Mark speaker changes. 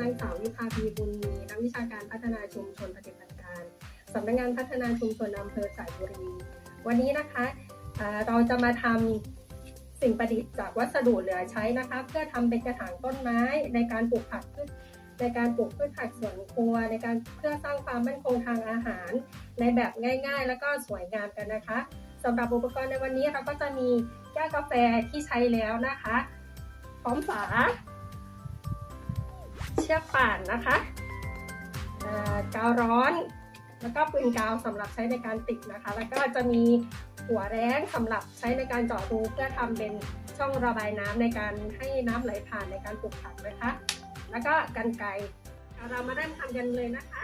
Speaker 1: นางสาววิภาพีบุญมีนักวิชาการพัฒนาชุมชนปฏิบัติการสำนักงานพัฒนาชุมชนอำเภอสายบุรี วันนี้นะคะเเราจะมาทำสิ่งประดิษฐ์จากวัสดุเหลือใช้นะคะ เพื่อทำเป็นกระถางต้นไม้ในการปลูกผักพืชในการปลูกพืชผักสวนครัว ในการเพื่อสร้างความมั่นคงทางอาหาร ในแบบง่าย ๆ แล้วก็สวยงามกันนะคะสำหรับอุปกรณ์ในวันนี้เราก็จะมีแก้วกาแฟที่ใช้แล้วนะคะ พร้อมฝา เชือกป่านนะคะกาวร้อน แล้วก็ปืนกาวสำหรับใช้ในการติดนะคะ แล้วก็จะมีหัวแร้งสำหรับใช้ในการเจาะรูเพื่อทำเป็นช่องระบายน้ำในการให้น้ำไหลผ่านในการปลูกผักนะคะ แล้วก็กันไกเรามาเริ่มทำกันเลยนะคะ